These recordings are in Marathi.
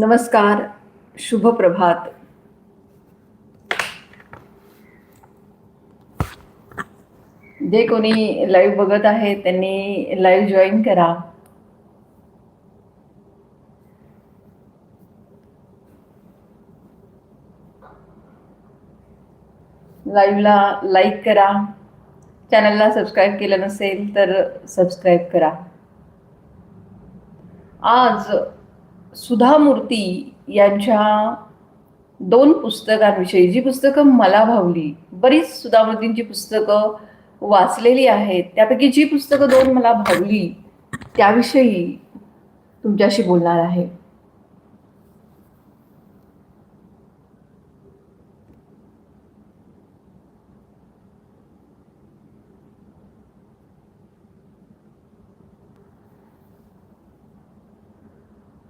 नमस्कार शुभ प्रभात. जे कोणी लाईव्ह बघत आहे त्यांनी लाईव्ह जॉईन करा. लाईव्हला लाईक करा. चॅनलला सबस्क्राईब केलं नसेल तर सबस्क्राईब करा. आज सुधा मूर्ती यांच्या दोन पुस्तकांविषयी जी पुस्तकं मला भावली बरीच सुधा मूर्तींची पुस्तकं वाचलेली आहेत त्यापैकी जी पुस्तकं दोन मला भावली त्याविषयी तुमच्याशी बोलणार आहे.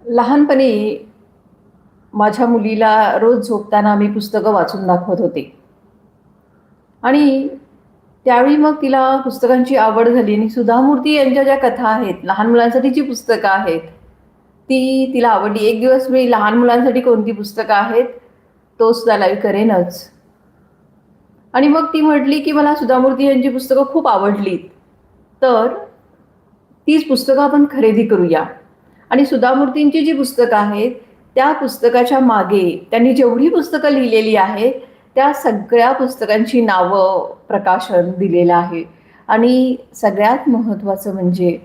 लहानपणी माझ्या मुलीला रोज झोपताना मी पुस्तकं वाचून दाखवत होते. आणि त्यावेळी मग तिला पुस्तकांची आवड झाली आणि सुधामूर्ती यांच्या ज्या कथा आहेत लहान मुलांसाठी जी पुस्तकं आहेत ती तिला आवडली. एक दिवस मी लहान मुलांसाठी कोणती पुस्तकं आहेत तो सुद्धा लाईव्ह करेनच. आणि मग ती म्हटली की मला सुधामूर्ती यांची पुस्तकं खूप आवडली. तर तीच पुस्तकं आपण खरेदी करूया. आणि सुधामूर्तींची जी पुस्तकं आहेत त्या पुस्तकाच्या मागे त्यांनी जेवढी पुस्तकं लिहिलेली आहेत त्या सगळ्या पुस्तकांची नावं प्रकाशन दिलेलं आहे. आणि सगळ्यात महत्त्वाचं म्हणजे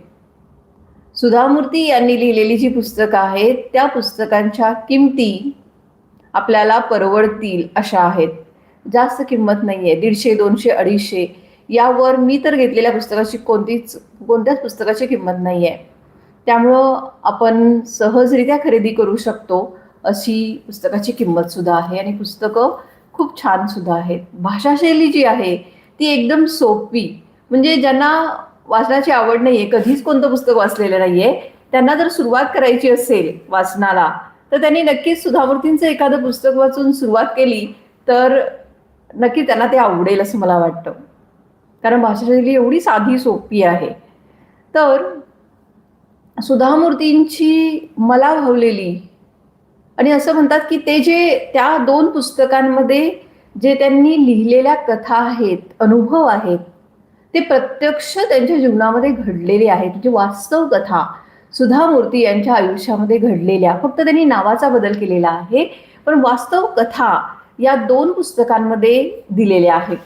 सुधामूर्ती यांनी लिहिलेली जी पुस्तकं आहेत त्या पुस्तकांच्या किमती आपल्याला परवडतील अशा आहेत. जास्त किंमत नाही आहे दीडशे दोनशे अडीचशे यावर मी तर घेतलेल्या पुस्तकाची कोणतीच कोणत्याच पुस्तकाची किंमत नाही आहे त्यामुळं आपण सहजरित्या खरेदी करू शकतो अशी पुस्तकाची किंमत सुद्धा आहे आणि पुस्तकं खूप छान सुद्धा आहेत. भाषाशैली जी आहे ती एकदम सोपी. म्हणजे ज्यांना वाचनाची आवड नाही आहे कधीच कोणतं पुस्तक वाचलेलं नाही आहे त्यांना जर सुरुवात करायची असेल वाचनाला तर त्यांनी नक्कीच सुधामूर्तींचं एखादं पुस्तक वाचून सुरुवात केली तर नक्की त्यांना ते आवडेल असं मला वाटतं. कारण भाषाशैली एवढी साधी सोपी आहे. तर सुधामूर्तींची मला भावलेली आणि असं म्हणतात की ते जे त्या दोन पुस्तकांमध्ये जे त्यांनी लिहिलेल्या कथा आहेत अनुभव आहेत ते प्रत्यक्ष त्यांच्या जीवनामध्ये घडलेले आहेत. म्हणजे वास्तव कथा सुधामूर्ती यांच्या आयुष्यामध्ये घडलेल्या. फक्त त्यांनी नावाचा बदल केलेला आहे पण वास्तव कथा या दोन पुस्तकांमध्ये दिलेल्या आहेत.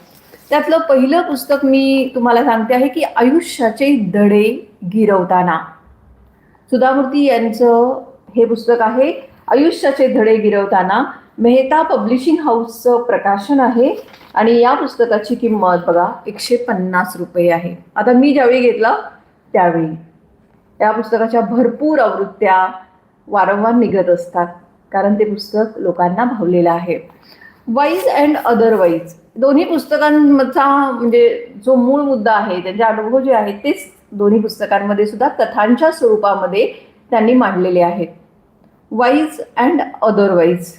त्यातलं पहिलं पुस्तक मी तुम्हाला सांगते आहे की आयुष्याचे दडे गिरवताना. सुधामूर्ती यांचं हे पुस्तक आहे. आयुष्याचे धडे गिरवताना मेहता पब्लिशिंग हाऊसचं प्रकाशन आहे. आणि या पुस्तकाची किंमत बघा एकशे पन्नास रुपये आहे. आता मी ज्यावेळी घेतलं त्यावेळी. या पुस्तकाच्या भरपूर आवृत्त्या वारंवार निघत असतात कारण ते पुस्तक लोकांना भावलेलं आहे. वाईज अँड अदरवाईज दोन्ही पुस्तकांचा म्हणजे जो मूळ मुद्दा आहे त्यांचे अनुभव जे आहेत तेच दोन्ही पुस्तकांमध्ये सुद्धा कथांच्या स्वरूपामध्ये त्यांनी मांडलेले आहेत. वाईज अँड अदरवाईज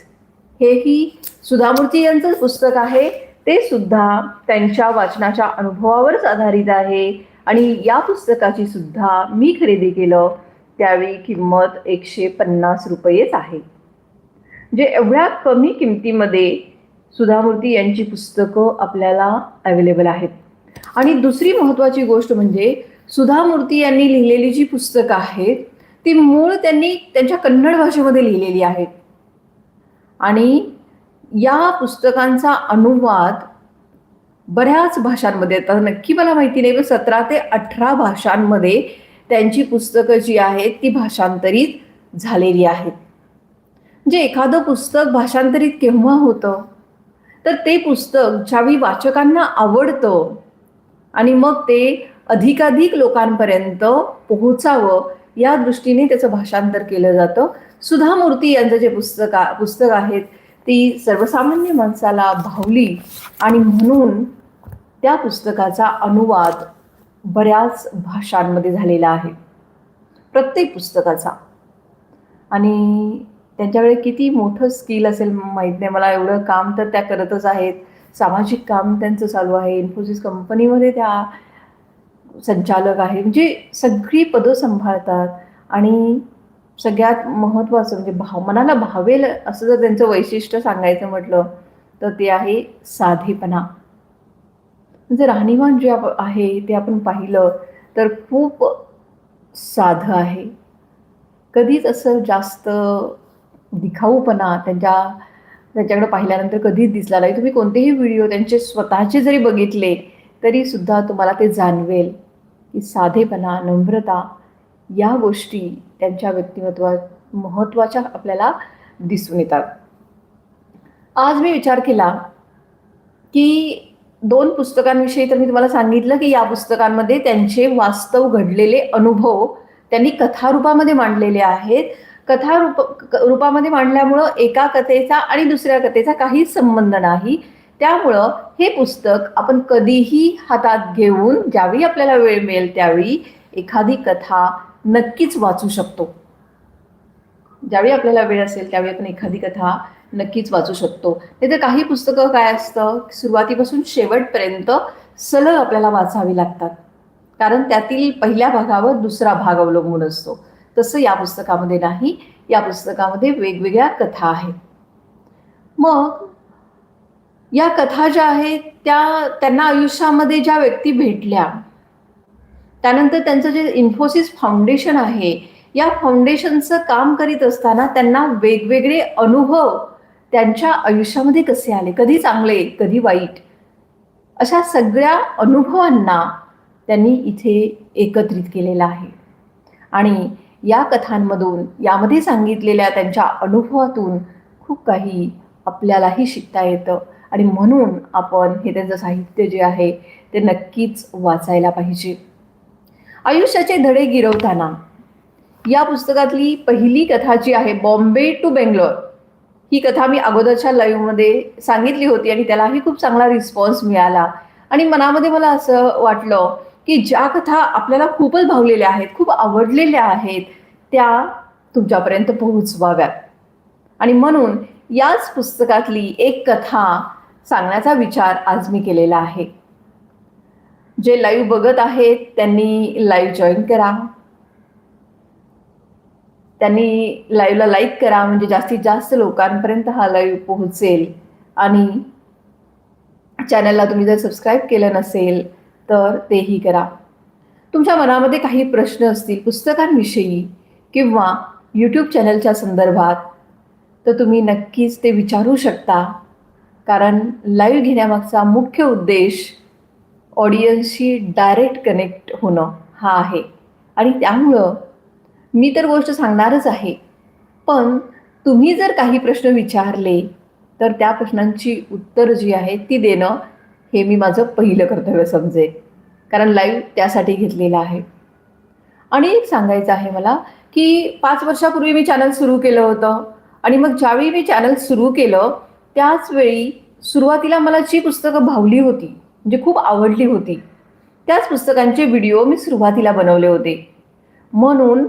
हेही सुधामूर्ती यांचं पुस्तक आहे. ते सुद्धा त्यांच्या वाचनाच्या अनुभवावरच आधारित आहे. आणि या पुस्तकाची सुद्धा मी खरेदी केलं त्यावेळी किंमत एकशे पन्नास रुपयेच आहे. जे एवढ्या कमी किमतीमध्ये सुधामूर्ती यांची पुस्तकं आपल्याला अवेलेबल आहेत. आणि दुसरी महत्त्वाची गोष्ट म्हणजे सुधा मूर्ती यांनी लिहिलेली जी पुस्तकं आहेत ती मूळ त्यांनी त्यांच्या कन्नड भाषेमध्ये लिहिलेली आहेत. आणि या पुस्तकांचा अनुवाद बऱ्याच भाषांमध्ये आता नक्की मला माहिती नाही पण सतरा ते अठरा भाषांमध्ये त्यांची पुस्तकं जी आहेत ती भाषांतरित झालेली आहेत. म्हणजे एखादं पुस्तक भाषांतरित केव्हा होतं? तर ते पुस्तक ज्यावेळी वाचकांना आवडतं आणि मग ते अधिकाधिक लोकांपर्यंत पोहोचावं या दृष्टीने त्याचं भाषांतर केलं जातं. सुधा मूर्ती यांचं जे पुस्तक पुस्तक आहेत ती सर्वसामान्य माणसाला भावली आणि म्हणून त्या पुस्तकाचा अनुवाद बऱ्याच भाषांमध्ये झालेला आहे. प्रत्येक पुस्तकाचा. आणि त्यांच्याकडे किती मोठं स्किल असेल माहीत नाही. मला एवढं काम तर त्या करतच आहेत. सामाजिक काम त्यांचं चालू आहे. इन्फोसिस कंपनीमध्ये त्या संचालक आहे. म्हणजे सगळी पदं सांभाळतात आणि सगळ्यात महत्त्वाचं म्हणजे भाव मनाला भावेल असं जर त्यांचं वैशिष्ट्य सांगायचं म्हटलं तर ते आहे साधेपणा. म्हणजे राहणीमान जे आप आहे ते आपण पाहिलं तर खूप साधं आहे. कधीच असं जास्त दिखाऊपणा त्यांच्या त्यांच्याकडे पाहिल्यानंतर कधीच दिसला नाही. तुम्ही कोणतेही व्हिडिओ त्यांचे स्वतःचे जरी बघितले तरीसुद्धा तुम्हाला ते जाणवेल की साधेपणा नम्रता या गोष्टी त्यांच्या व्यक्तिमत्वा महत्त्वाच्या आपल्याला दिसून येतात. आज मी विचार केला की दोन पुस्तकांविषयी तर मी तुम्हाला सांगितलं की या पुस्तकांमध्ये त्यांचे वास्तव घडलेले अनुभव त्यांनी कथारूपामध्ये मांडलेले आहेत. कथारूप रूपामध्ये मांडल्यामुळं एका कथेचा आणि दुसऱ्या कथेचा काही संबंध नाही. त्यामुळं हे पुस्तक आपण कधीही हातात घेऊन ज्यावेळी आपल्याला वेळ मिळेल त्यावेळी एखादी कथा नक्कीच वाचू शकतो. ज्यावेळी आपल्याला वेळ असेल त्यावेळी आपण एखादी कथा नक्कीच वाचू शकतो. नाही तर काही पुस्तकं काय असतं? सुरुवातीपासून शेवटपर्यंत सलग आपल्याला वाचावी लागतात. कारण त्यातील पहिल्या भागावर दुसरा भाग अवलंबून असतो. तसं या पुस्तकामध्ये नाही. या पुस्तकामध्ये वेगवेगळ्या कथा आहेत. मग या कथा ज्या आहेत त्या त्यांना आयुष्यामध्ये ज्या व्यक्ती भेटल्या त्यानंतर त्यांचं जे इन्फोसिस फाउंडेशन आहे या फाउंडेशनचं काम करीत असताना त्यांना वेगवेगळे अनुभव त्यांच्या आयुष्यामध्ये कसे आले? कधी चांगले कधी वाईट? अशा सगळ्या अनुभवांना त्यांनी इथे एकत्रित केलेलं आहे. आणि या कथांमधून यामध्ये सांगितलेल्या त्यांच्या अनुभवातून खूप काही आपल्यालाही शिकता येतं. आणि म्हणून आपण हे त्यांचं साहित्य जे आहे ते नक्कीच वाचायला पाहिजे. आयुष्याचे धडे गिरवताना या पुस्तकातली पहिली कथा जी आहे बॉम्बे टू बेंगलोर ही कथा मी अगोदरच्या लाईव्हमध्ये सांगितली होती आणि त्यालाही खूप चांगला रिस्पॉन्स मिळाला. आणि मनामध्ये मला असं वाटलं की ज्या कथा आपल्याला खूपच भावलेल्या आहेत खूप आवडलेल्या आहेत त्या तुमच्यापर्यंत पोहोचवाव्यात. आणि म्हणून याच पुस्तकातली एक कथा सांगण्याचा विचार आज मी केलेला आहे. जे लाईव्ह बघत आहेत त्यांनी लाईव्ह जॉईन करा. त्यांनी लाईव्हला लाईक करा म्हणजे जास्तीत जास्त लोकांपर्यंत हा लाईव्ह पोहोचेल. आणि चॅनलला तुम्ही जर सबस्क्राईब केलं नसेल तर तेही करा. तुमच्या मनामध्ये काही प्रश्न असतील पुस्तकांविषयी किंवा यूट्यूब चॅनलच्या संदर्भात तर तुम्ही नक्कीच ते विचारू शकता. कारण लाईव्ह घेण्यामागचा मुख्य उद्देश ऑडियन्सशी डायरेक्ट कनेक्ट होणं हा आहे. आणि त्यामुळं मी तर गोष्ट सांगणारच आहे. पण तुम्ही जर काही प्रश्न विचारले तर त्या प्रश्नांची उत्तर जी आहेत ती देणं हे मी माझं पहिलं कर्तव्य समजेल कारण लाईव्ह त्यासाठी घेतलेलं आहे. आणि एक सांगायचं आहे मला की पाच वर्षापूर्वी मी चॅनल सुरू केलं होतं. आणि मग ज्यावेळी मी चॅनल सुरू केलं त्याचवेळी सुरुवातीला मला जी पुस्तकं भावली होती म्हणजे खूप आवडली होती त्याच पुस्तकांचे व्हिडिओ मी सुरुवातीला बनवले होते. म्हणून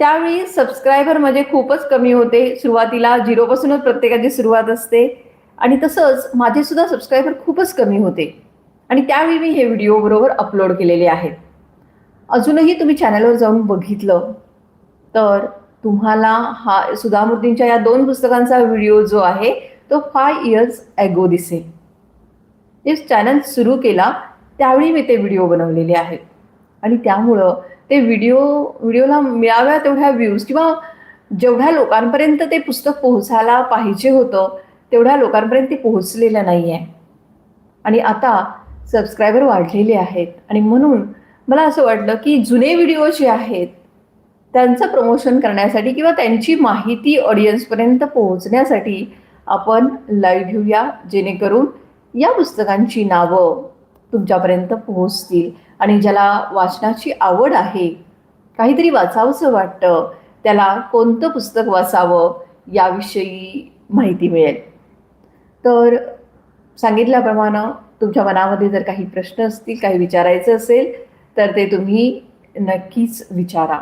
त्यावेळी सबस्क्रायबर माझे खूपच कमी होते. सुरुवातीला झिरोपासूनच प्रत्येकाची सुरुवात असते आणि तसंच माझेसुद्धा सबस्क्रायबर खूपच कमी होते. आणि त्यावेळी मी हे व्हिडिओ बरोबर अपलोड केलेले आहेत. अजूनही तुम्ही चॅनलवर जाऊन बघितलं तर तुम्हाला हा सुधामूर्तींच्या या दोन पुस्तकांचा व्हिडिओ जो आहे तो फाय इयर्स ॲगो दिसेल. ते चॅनल सुरू केला त्यावेळी मी ते व्हिडिओ बनवलेले आहेत. आणि त्यामुळं ते व्हिडिओ व्हिडिओला मिळाव्या तेवढ्या व्ह्यूज किंवा जेवढ्या लोकांपर्यंत ते पुस्तक पोहोचायला पाहिजे होतं तेवढ्या लोकांपर्यंत ते पोहोचलेलं नाही आहे आणि आता सबस्क्रायबर वाढलेले आहेत. आणि म्हणून मला असं वाटलं की जुने व्हिडिओ जे आहेत त्यांचं प्रमोशन करण्यासाठी किंवा त्यांची माहिती ऑडियन्सपर्यंत पोहोचण्यासाठी आपण लाईव्ह घेऊया जेणेकरून या पुस्तकांची नावं तुमच्यापर्यंत पोहोचतील. आणि ज्याला वाचनाची आवड आहे काहीतरी वाचावंसं वाटतं त्याला कोणतं पुस्तक वाचावं याविषयी माहिती मिळेल. तर सांगितल्याप्रमाणे तुमच्या मनामध्ये जर काही प्रश्न असतील काही विचारायचं असेल तर ते तुम्ही नक्कीच विचारा.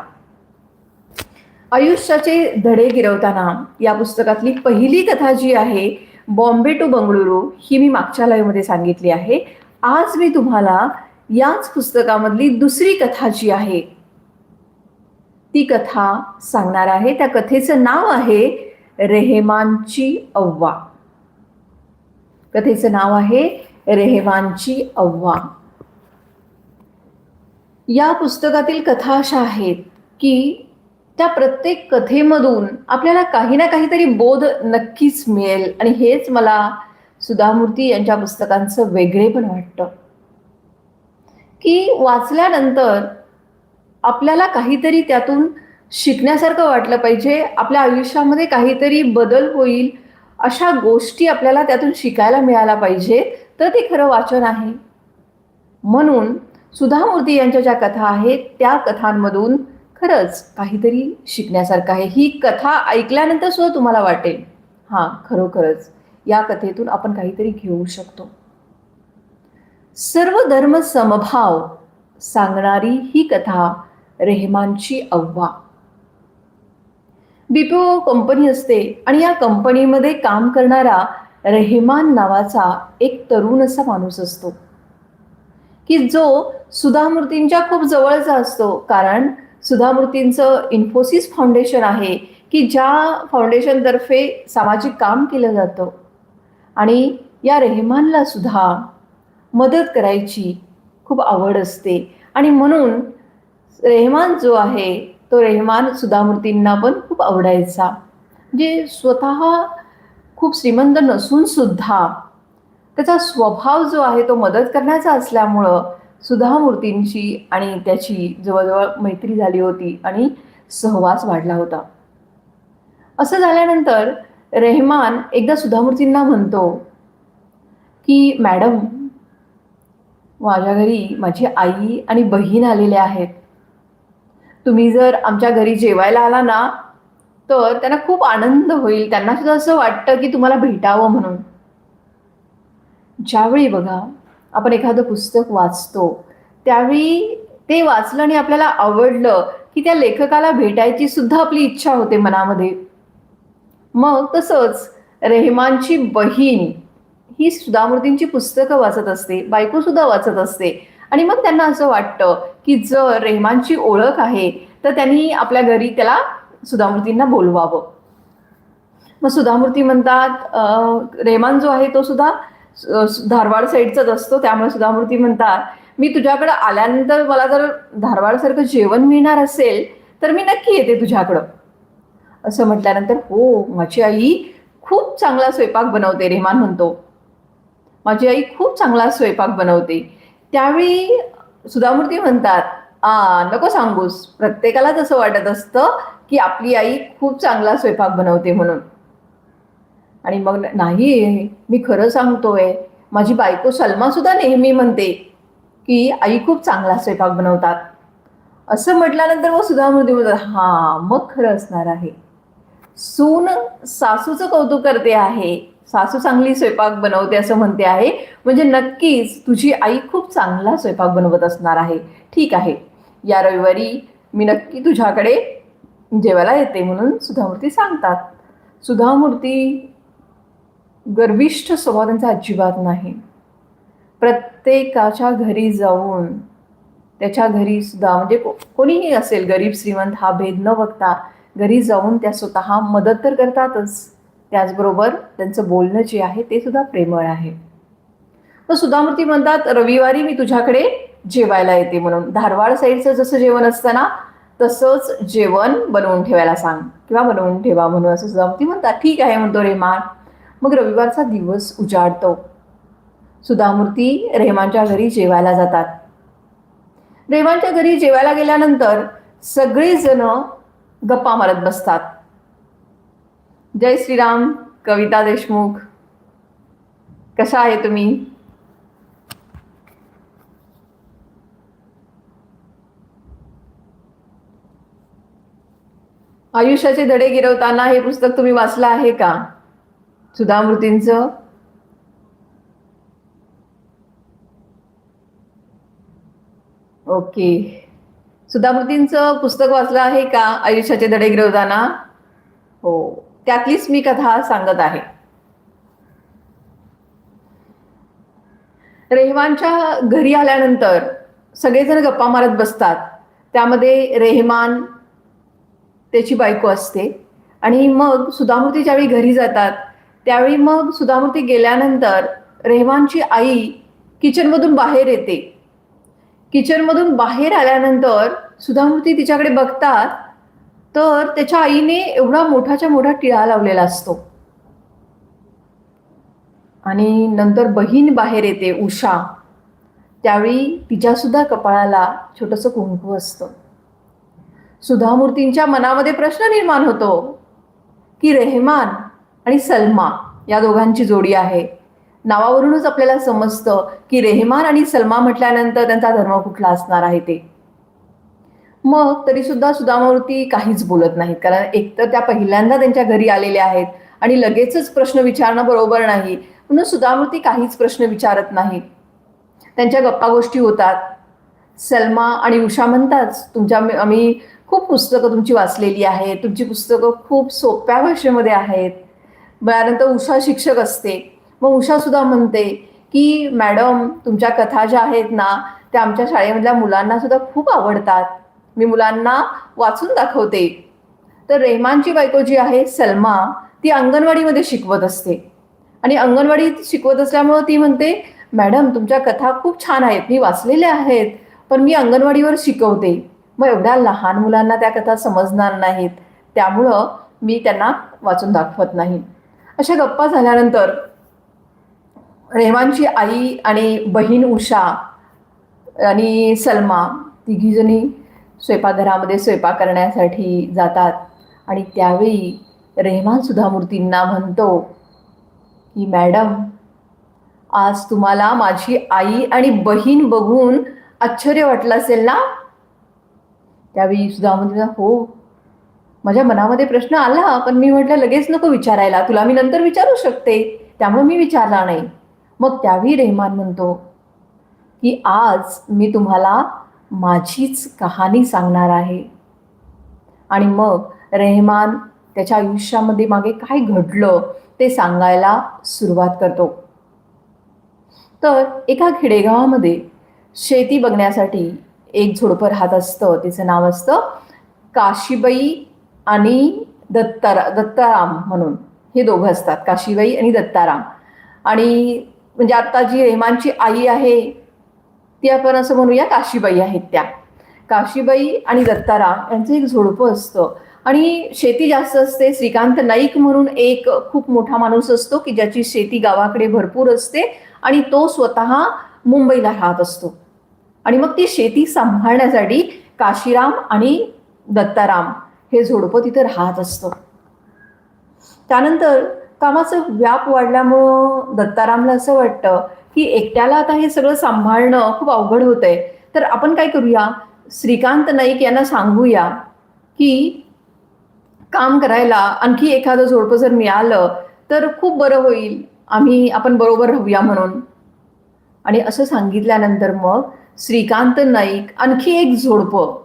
आयुष्याचे धडे गिरवताना या पुस्तकातली पहिली कथा जी आहे बॉम्बे टू बंगळुरू ही मी मागच्या लाईव्हमध्ये सांगितली आहे. आज मी तुम्हाला याच पुस्तकामधली दुसरी कथा जी आहे ती कथा सांगणार आहे. त्या कथेचं नाव आहे रेहमानची अव्वा. कथेचं नाव आहे रेहमानची अव्वा. या पुस्तकातील कथा अशा आहेत की त्या प्रत्येक कथेमधून आपल्याला काही ना काहीतरी बोध नक्कीच मिळेल. आणि हेच मला सुधामूर्ती यांच्या पुस्तकांचं वेगळे पण वाटतं. की वाचल्यानंतर आपल्याला काहीतरी त्यातून शिकण्यासारखं वाटलं पाहिजे. आपल्या आयुष्यामध्ये काहीतरी बदल होईल अशा गोष्टी आपल्याला त्यातून शिकायला मिळाल्या पाहिजे. तर ते खरं वाचन आहे. म्हणून सुधामूर्ती यांच्या ज्या कथा आहेत त्या कथांमधून खरंच काहीतरी शिकण्यासारखं आहे. ही कथा ऐकल्यानंतर सुद्धा तुम्हाला वाटेल. हां खरोखरच. या कथेतून आपण काहीतरी घेऊ शकतो. सर्व धर्म समभाव सांगणारी ही कथा रेहमानची अव्वा. बीपीओ कंपनी असते आणि या कंपनीमध्ये काम करणारा रेहमान नावाचा एक तरुण असा माणूस असतो. की जो सुधामूर्तींच्या खूप जवळचा असतो. कारण सुधामूर्तींचं इन्फोसिस फाउंडेशन आहे की ज्या फाउंडेशनतर्फे सामाजिक काम केलं जातं. आणि या रेहमानला सुद्धा मदत करायची खूप आवड असते. आणि म्हणून रेहमान जो आहे तो रेहमान सुधामूर्तींना पण खूप आवडायचा. म्हणजे स्वतः खूप श्रीमंत नसून सुद्धा त्याचा स्वभाव जो आहे तो मदत करण्याचा असल्यामुळं सुधामूर्तींची आणि त्याची जवळजवळ मैत्री झाली होती आणि सहवास वाढला होता. असं झाल्यानंतर रेहमान एकदा सुधामूर्तींना म्हणतो की मॅडम माझ्या घरी माझी आई आणि बहीण आलेल्या आहेत. तुम्ही जर आमच्या घरी जेवायला आला ना तर त्यांना खूप आनंद होईल. त्यांना सुद्धा असं वाटतं की तुम्हाला भेटावं म्हणून. ज्यावेळी बघा आपण एखादं पुस्तक वाचतो त्यावेळी ते वाचलं आणि आपल्याला आवडलं की त्या लेखकाला भेटायची सुद्धा आपली इच्छा होते मनामध्ये. मग तसंच रेहमानची बहीण ही सुधामूर्तींची पुस्तकं वाचत असते बायको सुद्धा वाचत असते. आणि मग त्यांना असं वाटतं की जर रेहमानची ओळख आहे तर त्यांनी आपल्या घरी त्याला सुधामूर्तींना बोलवावं. मग सुधामूर्ती म्हणतात रेहमान जो आहे तो सुद्धा धारवाड साईडचाच असतो त्यामुळे सुधामूर्ती म्हणतात मी तुझ्याकडं आल्यानंतर मला जर धारवाडसारखं जेवण मिळणार असेल तर मी नक्की येते तुझ्याकडं. असं म्हटल्यानंतर हो माझी आई खूप चांगला स्वयंपाक बनवते रेहमान म्हणतो. माझी आई खूप चांगला स्वयंपाक बनवते. त्यावेळी सुधामूर्ती म्हणतात आ नको सांगूस. प्रत्येकालाच असं वाटत असतं की आपली आई खूप चांगला स्वयंपाक बनवते म्हणून. आणि मग नाही मी खरं सांगतोय माझी बायको सलमा सुद्धा नेहमी म्हणते की आई खूप चांगला स्वयंपाक बनवतात. असं म्हटल्यानंतर मग सुधामूर्ती म्हणतात हां मग खरं असणार आहे. सून सासूचं कौतुक करते आहे सासू चांगली स्वयंपाक बनवते असं म्हणते आहे. म्हणजे नक्कीच तुझी आई खूप चांगला स्वयंपाक बनवत असणार आहे. ठीक आहे. या रविवारी मी नक्की तुझ्याकडे जेवायला येते म्हणून सुधामूर्ती सांगतात. सुधामूर्ती गर्विष्ठ स्वभाव त्यांचा अजिबात नाही. प्रत्येकाच्या घरी जाऊन त्याच्या घरी सुद्धा म्हणजे को कोणीही असेल गरीब श्रीमंत हा भेद न बघता घरी जाऊन त्या स्वतः मदत तर करतातच. त्याचबरोबर त्यांचं बोलणं जे आहे ते सुद्धा प्रेमळ आहे. तर सुधामूर्ती म्हणतात रविवारी मी तुझ्याकडे जेवायला येते म्हणून. धारवाड साईडचं जसं जेवण असतं ना तसंच जेवण बनवून ठेवायला सांग किंवा बनवून ठेवा म्हणून असं सुधामूर्ती म्हणतात. ठीक आहे म्हणतो रे मान. मग रविवारचा दिवस उजाडतो. सुधामूर्ती रेहमानच्या घरी जेवायला जातात. रेहमानच्या घरी जेवायला गेल्यानंतर सगळेजण गप्पा मारत बसतात. जय श्रीराम कविता देशमुख. कशा आहे तुम्ही? आयुष्याचे धडे गिरवताना हे पुस्तक तुम्ही वाचलं आहे का? सुधामूर्तींचं? ओके. सुधामूर्तींचं पुस्तक वाचलं आहे का? आयुष्याचे धडे गिरवताना? हो. त्यातलीच मी कथा सांगत आहे. रेहमानच्या घरी आल्यानंतर सगळेजण गप्पा मारत बसतात. त्यामध्ये रेहमान त्याची बायको असते. आणि मग सुधामूर्ती ज्यावेळी घरी जातात त्यावेळी मग सुधामूर्ती गेल्यानंतर रेहमानची आई किचनमधून बाहेर येते. किचनमधून बाहेर आल्यानंतर सुधामूर्ती तिच्याकडे बघतात तर त्याच्या आईने एवढा मोठाच्या मोठा टिळा लावलेला असतो. आणि नंतर बहीण बाहेर येते उषा. त्यावेळी तिच्यासुद्धा कपाळाला छोटंसं कुंकू असतं. सुधामूर्तींच्या मनामध्ये प्रश्न निर्माण होतो की रेहमान आणि सलमा या दोघांची जोडी आहे. नावावरूनच आपल्याला समजतं की रेहमान आणि सलमा म्हटल्यानंतर त्यांचा धर्म कुठला असणार आहे ते. मग तरी सुद्धा काहीच बोलत नाहीत. कारण एकतर त्या पहिल्यांदा त्यांच्या घरी आलेल्या आहेत आणि लगेचच प्रश्न विचारणं बरोबर नाही. म्हणून सुधामूर्ती काहीच प्रश्न विचारत नाहीत त्यांच्या गप्पा गोष्टी होतात. सलमा आणि उषा म्हणताच तुमच्या आम्ही खूप पुस्तकं तुमची वाचलेली आहेत. तुमची पुस्तकं खूप सोप्या भाषेमध्ये आहेत. त्यानंतर उषा शिक्षक असते. मग उषा सुद्धा म्हणते की मॅडम तुमच्या कथा ज्या आहेत ना त्या आमच्या शाळेमधल्या मुलांना सुद्धा खूप आवडतात. मी मुलांना वाचून दाखवते. तर रेहमानची बायको जी आहे सलमा ती अंगणवाडीमध्ये शिकवत असते. आणि अंगणवाडीत शिकवत असल्यामुळं ती म्हणते मॅडम तुमच्या कथा खूप छान आहेत. मी वाचलेल्या आहेत पण मी अंगणवाडीवर शिकवते. मग एवढ्या लहान मुलांना त्या कथा समजणार नाहीत. त्यामुळं मी त्यांना वाचून दाखवत नाही. अशा गप्पा झाल्यानंतर रेहमानची आई आणि बहीण उषा आणि सलमा तिघीजणी स्वयंपाकघरामध्ये स्वयंपाक करण्यासाठी जातात. आणि त्यावेळी रेहमान सुद्धा मूर्तींना म्हणतो की मॅडम आज तुम्हाला माझी आई आणि बहीण बघून आश्चर्य वाटलं असेल ना? त्यावेळी सुद्धा म्हणजे हो माझ्या मनामध्ये प्रश्न आला पण मी म्हटलं लगेच नको विचारायला. तुला मी नंतर विचारू शकते. त्यामुळे मी विचारला नाही. मग त्यावेळी रेहमान म्हणतो की आज मी तुम्हाला माझीच कहाणी सांगणार आहे. आणि मग रेहमान त्याच्या आयुष्यामध्ये मागे काय घडलं ते सांगायला सुरुवात करतो. तर एका खेडेगावामध्ये शेती बघण्यासाठी एक झोडपं राहत असतं. तिचं नाव असतं काशीबाई आणि दत्तारा दत्ताराम म्हणून. हे दोघं असतात काशीबाई आणि दत्ताराम. आणि म्हणजे आता जी रेहमानची आई आहे ती आपण असं म्हणूया काशीबाई आहेत त्या. काशीबाई आणि दत्ताराम यांचं एक झोडपं असतं. आणि शेती जास्त असते श्रीकांत नाईक म्हणून एक खूप मोठा माणूस असतो की ज्याची शेती गावाकडे भरपूर असते आणि तो स्वतः मुंबईला राहत असतो. आणि मग ती शेती सांभाळण्यासाठी काशीराम आणि दत्ताराम हे झोडपं तिथं राहत असतं. त्यानंतर कामाचं व्याप वाढल्यामुळं दत्तारामला असं वाटतं की एकट्याला आता हे सगळं सांभाळणं खूप अवघड होतंय. तर आपण काय करूया? श्रीकांत नाईक यांना सांगूया की काम करायला आणखी एखादं झोडपं जर मिळालं तर खूप बरं होईल. आम्ही आपण बरोबर राहूया म्हणून. आणि असं सांगितल्यानंतर मग श्रीकांत नाईक आणखी एक झोडपं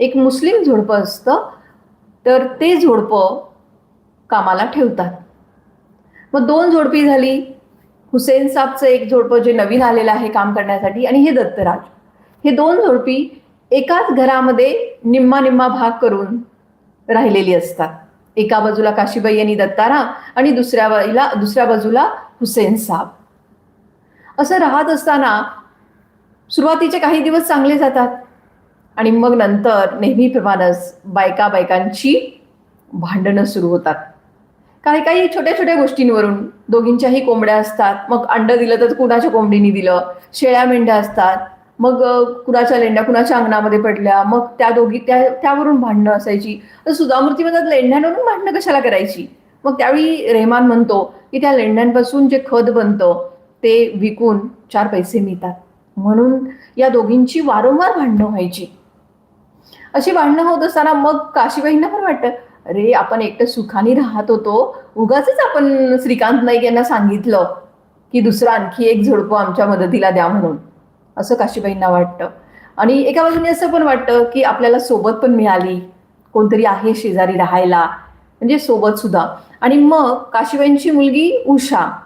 एक मुस्लिम झोडपं असतं तर ते झोडपं कामाला ठेवतात. मग दोन झोडपी झाली. हुसेन साबचं एक झोडपं जे नवीन आलेलं आहे काम करण्यासाठी आणि हे दत्तराज. हे दोन झोडपी एकाच घरामध्ये निम्मा निम्मा भाग करून राहिलेली असतात. एका बाजूला काशीबाई आणि दत्ताराम आणि दुसऱ्या बाईला दुसऱ्या बाजूला हुसेन साब असं राहत असताना सुरुवातीचे काही दिवस चांगले जातात. आणि मग नंतर नेहमीप्रमाणेच बायका बायकांची भांडणं सुरू होतात. काही काही छोट्या छोट्या गोष्टींवरून दोघींच्याही कोंबड्या असतात. मग अंड दिलं तर कुणाच्या कोंबडीने दिलं? शेळ्या मेंढ्या असतात. मग कुणाच्या लेंड्या कुणाच्या अंगणामध्ये पडल्या? मग त्या दोघी त्या त्यावरून भांडणं असायची. तर सुधामूर्ती म्हणतात लेंड्यांवरून भांडणं कशाला करायची? मग त्यावेळी रेहमान म्हणतो की त्या लेंड्यांपासून जे खत बनतं ते विकून चार पैसे मिळतात. म्हणून या दोघींची वारंवार भांडणं व्हायची. अशी भांडणं होत असताना मग काशीबाईंना पण वाटतं अरे आपण एकटं सुखाने राहत होतो. उगाच आपण श्रीकांत नाईक यांना सांगितलं की दुसरं आणखी एक झोडपं आमच्या मदतीला द्या म्हणून. असं काशीबाईंना वाटतं. आणि एका बाजूने असं पण वाटतं की आपल्याला सोबत पण मिळाली. कोणतरी आहे शेजारी राहायला. म्हणजे सोबत सुद्धा. आणि मग काशीबाईंची मुलगी उषा.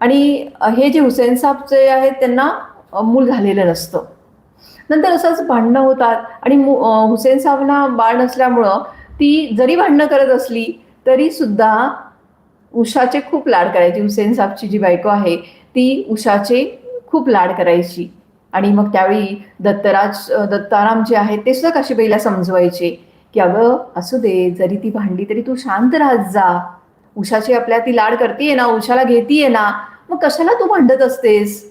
आणि हे जे हुसेन साहेबचे आहेत त्यांना मूल झालेलं नसतं. नंतर असंच भांडणं होतात. आणि हुसेन साहेबना बाळ नसल्यामुळं ती जरी भांडणं करत असली तरी सुद्धा उषाचे खूप लाड करायची. हुसेन साहेबची जी बायको आहे ती उषाचे खूप लाड करायची. आणि मग त्यावेळी दत्तराज दत्ताराम जे आहेत ते सुद्धा काशीबाईला समजवायचे की अगं असू दे जरी ती भांडली तरी तू शांत राहत जा. उषाची आपल्या ती लाड करतीये ना उषाला घेतीये ना. मग कशाला तू भांडत असतेस?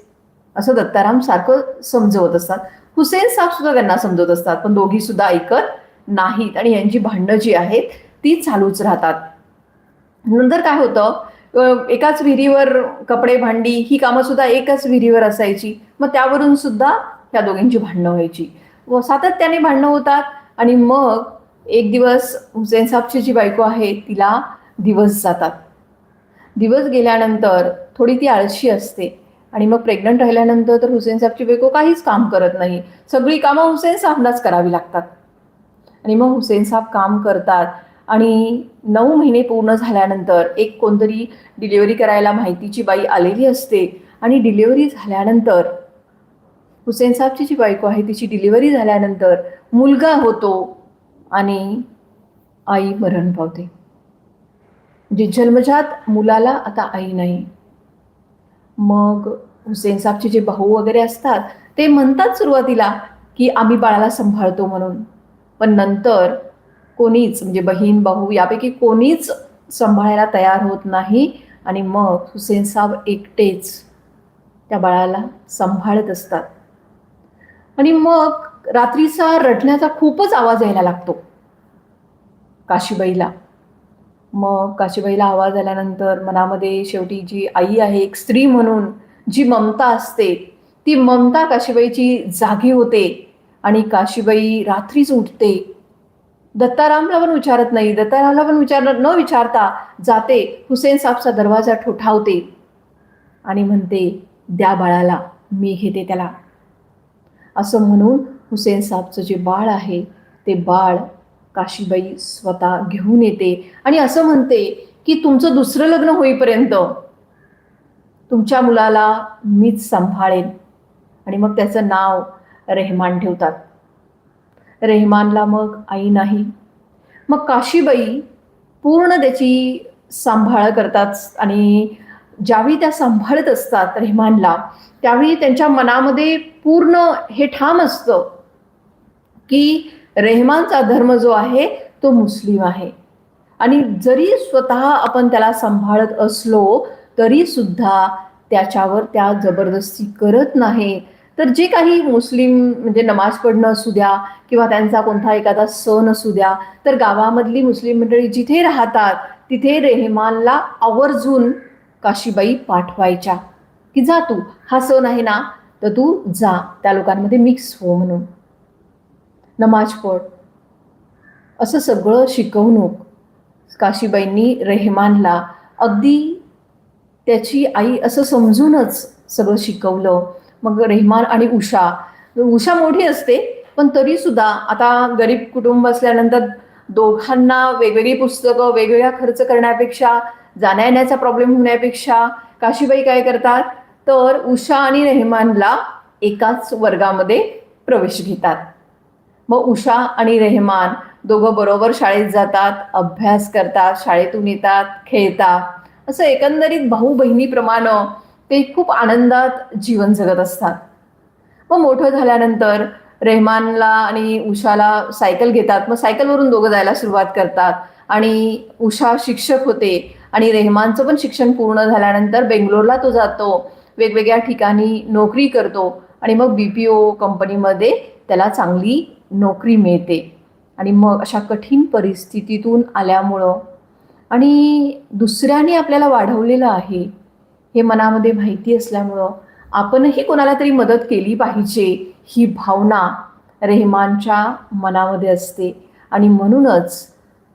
असं दत्ताराम सारखं समजवत असतात. हुसेन साहेब सुद्धा त्यांना समजवत असतात पण दोघी सुद्धा ऐकत नाहीत आणि यांची भांडणं जी आहेत ती चालूच राहतात. नंतर काय होतं एकाच विहिरीवर कपडे भांडी ही कामं सुद्धा एकाच विहिरीवर असायची. मग त्यावरून सुद्धा त्या दोघींची भांडणं व्हायची. व सातत्याने भांडणं होतात आणि मग एक दिवस हुसेन साहेबची जी बायको आहे तिला दिवस जातात. दिवस गेल्यानंतर थोडी ती आळशी असते. आणि मग प्रेग्नंट राहिल्यानंतर तर हुसेन साहेबची बायको काहीच काम करत नाही. सगळी कामं हुसेन साहेबनाच करावी लागतात. आणि मग हुसेन साहेब काम करतात आणि नऊ महिने पूर्ण झाल्यानंतर एक कोणतरी डिलिव्हरी करायला माहितीची बाई आलेली असते आणि डिलिव्हरी झाल्यानंतर हुसेन साहेबची जी बायको आहे तिची डिलिव्हरी झाल्यानंतर मुलगा होतो आणि आई मरण पावते. जी जन्मजात मुलाला आता आई नाही. मग हुसेन साहेबचे जे भाऊ वगैरे असतात ते म्हणतात सुरुवातीला की आम्ही बाळाला सांभाळतो म्हणून. पण नंतर कोणीच म्हणजे बहीण भाऊ यापैकी कोणीच सांभाळायला तयार होत नाही आणि मग हुसेन साहेब एकटेच त्या बाळाला सांभाळत असतात. आणि मग रात्रीचा रडण्याचा खूपच आवाज यायला लागतो काशीबाईला. मग काशीबाईला आवाज आल्यानंतर मनामध्ये शेवटी जी आई आहे एक स्त्री म्हणून जी ममता असते ती ममता काशीबाईची जागी होते आणि काशीबाई रात्रीच उठते. दत्तारामला पण विचारत नाही. दत्तारामला पण विचार न विचारता जाते. हुसेन साहेबचा दरवाजा ठोठावते आणि म्हणते द्या बाळाला मी घेते त्याला. असं म्हणून हुसेन साहेबचं जे बाळ आहे ते बाळ काशीबाई स्वतः घेऊन येते आणि असं म्हणते की तुमचं दुसरं लग्न होईपर्यंत तुमच्या मुलाला मीच सांभाळेन. आणि मग त्याचं नाव रेहमान ठेवतात. रेहमानला मग आई नाही. मग काशीबाई पूर्ण त्याची सांभाळ करतात आणि ज्यावेळी त्या सांभाळत असतात रेहमानला त्यावेळी त्यांच्या मनामध्ये पूर्ण हे ठाम असतं की रेहमानचा धर्म जो आहे तो मुस्लिम आहे. आणि जरी स्वतः आपण त्याला सांभाळत असलो तरी सुद्धा त्याच्यावर त्या जबरदस्ती करत नाही. तर जे काही मुस्लिम म्हणजे नमाज पडणं असू द्या किंवा त्यांचा कोणता एखादा सण असू द्या तर गावामधली मुस्लिम मंडळी जिथे राहतात तिथे रेहमानला आवर्जून काशीबाई पाठवायच्या. की जा तू हा सण आहे ना तर तू जा त्या लोकांमध्ये मिक्स हो म्हणून. नमाज पढ. असं सगळं शिकवणूक काशीबाईंनी रेहमानला अगदी त्याची आई असं समजूनच सगळं शिकवलं. मग रेहमान आणि उषा. उषा मोठी असते पण तरी सुद्धा आता गरीब कुटुंब असल्यानंतर दोघांना वेगवेगळी पुस्तकं वेगवेगळा खर्च करण्यापेक्षा जाण्या येण्याचा प्रॉब्लेम होण्यापेक्षा काशीबाई काय करतात? तर उषा आणि रेहमानला एकाच वर्गामध्ये प्रवेश घेतात. मग उषा आणि रेहमान दोघं बरोबर शाळेत जातात अभ्यास करतात शाळेतून येतात खेळतात. असं एकंदरीत भाऊ बहिणीप्रमाणे ते खूप आनंदात जीवन जगत असतात. मग मोठं झाल्यानंतर रेहमानला आणि उषाला सायकल घेतात. मग सायकलवरून दोघं जायला सुरुवात करतात. आणि उषा शिक्षक होते आणि रेहमानचं पण शिक्षण पूर्ण झाल्यानंतर बेंगलोरला तो जातो. वेगवेगळ्या ठिकाणी नोकरी करतो आणि मग बी पी ओ कंपनीमध्ये त्याला चांगली नोकरी मिळते. आणि मग अशा कठीण परिस्थितीतून आल्यामुळं आणि दुसऱ्याने आपल्याला वाढवलेलं आहे हे मनामध्ये माहिती असल्यामुळं आपणही कोणाला तरी मदत केली पाहिजे ही भावना रेहमानच्या मनामध्ये असते. आणि म्हणूनच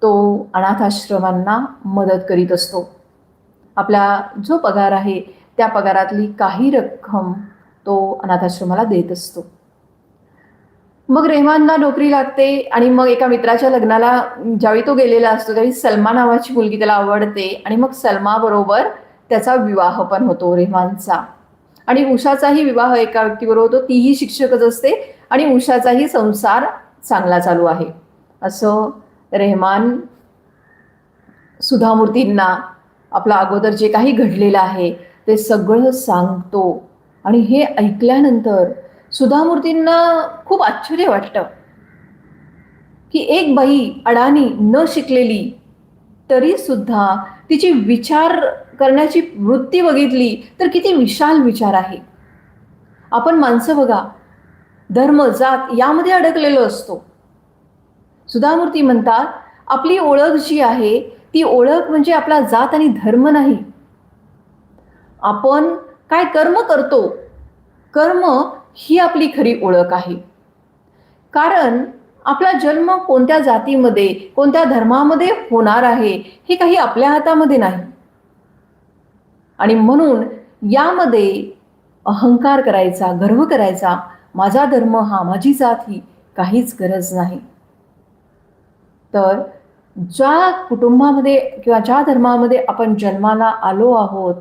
तो अनाथाश्रमांना मदत करीत असतो. आपला जो पगार आहे त्या पगारातली काही रक्कम तो अनाथाश्रमाला देत असतो. मग रेहमानला नोकरी लागते आणि मग एका मित्राच्या लग्नाला ज्यावेळी तो गेलेला असतो त्यावेळी सलमा नावाची मुलगी त्याला आवडते आणि मग सलमा बरोबर त्याचा विवाह पण होतो रेहमानचा. आणि उषाचाही विवाह एका व्यक्तीबरोबर होतो तीही शिक्षकच असते आणि उषाचाही संसार चांगला चालू आहे. असं रेहमान सुधामूर्तींना आपला अगोदर जे काही घडलेलं आहे ते सगळं सांगतो. आणि हे ऐकल्यानंतर सुधामूर्तींना खूप आश्चर्य वाटतं की एक बाई अडाणी न शिकलेली तरी सुद्धा तिची विचार करण्याची वृत्ती बघितली तर किती विशाल विचार आहे. आपण माणसं बघा धर्म जात यामध्ये अडकलेलो असतो. सुधामूर्ती म्हणतात आपली ओळख जी आहे ती ओळख म्हणजे आपला जात आणि धर्म नाही. आपण काय कर्म करतो? कर्म ही आपली खरी ओळख आहे. कारण आपला जन्म कोणत्या जातीमध्ये कोणत्या धर्मामध्ये होणार आहे हे काही आपल्या हातामध्ये नाही. आणि म्हणून यामध्ये अहंकार करायचा गर्व करायचा माझा धर्म हा माझी जात ही काहीच गरज नाही. तर ज्या कुटुंबामध्ये किंवा ज्या धर्मामध्ये आपण जन्माला आलो आहोत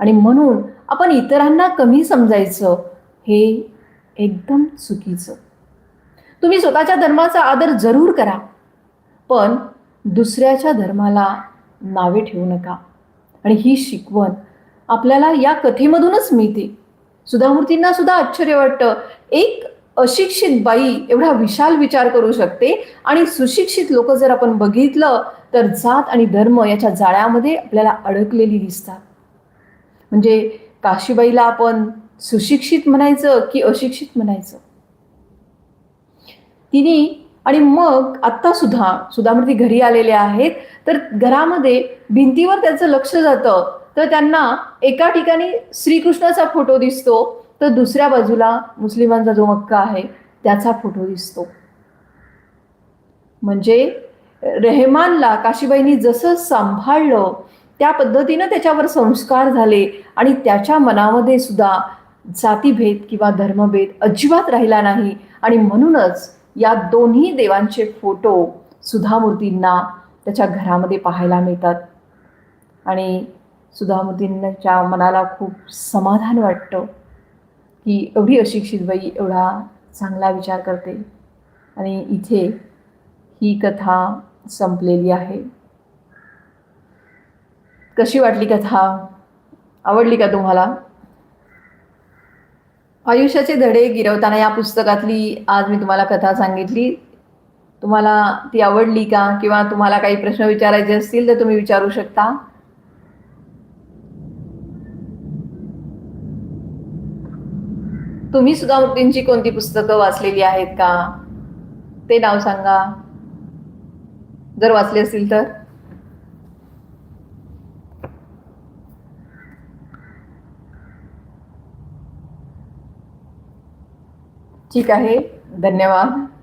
आणि म्हणून आपण इतरांना कमी समजायचं हे एकदम चुकीचं. तुम्ही स्वतःच्या धर्माचा आदर जरूर करा पण दुसऱ्याच्या धर्माला नावे ठेवू नका. आणि ही शिकवण आपल्याला या कथेमधूनच मिळते. सुधामूर्तींना सुद्धा आश्चर्य वाटतं. एक अशिक्षित बाई एवढा विशाल विचार करू शकते आणि सुशिक्षित लोक जर आपण बघितलं तर जात आणि धर्म याच्या जाळ्यामध्ये आपल्याला अडकलेली दिसतात. म्हणजे काशीबाईला आपण सुशिक्षित म्हणायचं की अशिक्षित म्हणायचं? तिने आणि मग आत्ता सुद्धा सुधामूर्ती म्हणजे घरी आलेल्या आहेत तर घरामध्ये भिंतीवर त्याचं लक्ष जातं तर त्यांना एका ठिकाणी श्रीकृष्णाचा फोटो दिसतो तर दुसऱ्या बाजूला मुस्लिमांचा जो मक्का आहे त्याचा फोटो दिसतो. म्हणजे रेहमानला काशीबाईंनी जसं सांभाळलं त्या पद्धतीनं त्याच्यावर संस्कार झाले आणि त्याच्या मनामध्ये सुद्धा जातीभेद किंवा धर्मभेद अजिबात राहिला नाही. आणि म्हणूनच या दोन्ही देवांचे फोटो सुधामूर्तींना त्याच्या घरामध्ये पाहायला मिळतात. आणि सुधामूर्तींच्या मनाला खूप समाधान वाटतं की एवढी अशिक्षित बाई एवढा चांगला विचार करते. आणि इथे ही कथा संपलेली आहे. कशी वाटली कथा? आवडली का तुम्हाला? आयुष्याचे धडे गिरवताना या पुस्तकातली आज मी तुम्हाला कथा सांगितली. तुम्हाला ती आवडली का? किंवा तुम्हाला काही प्रश्न विचारायचे असतील तर तुम्ही विचारू शकता. तुम्ही सुद्धा मूर्तींची कोणती पुस्तकं वाचलेली आहेत का? ते नाव सांगा. जर वाचले असतील तर. ठीक आहे. धन्यवाद.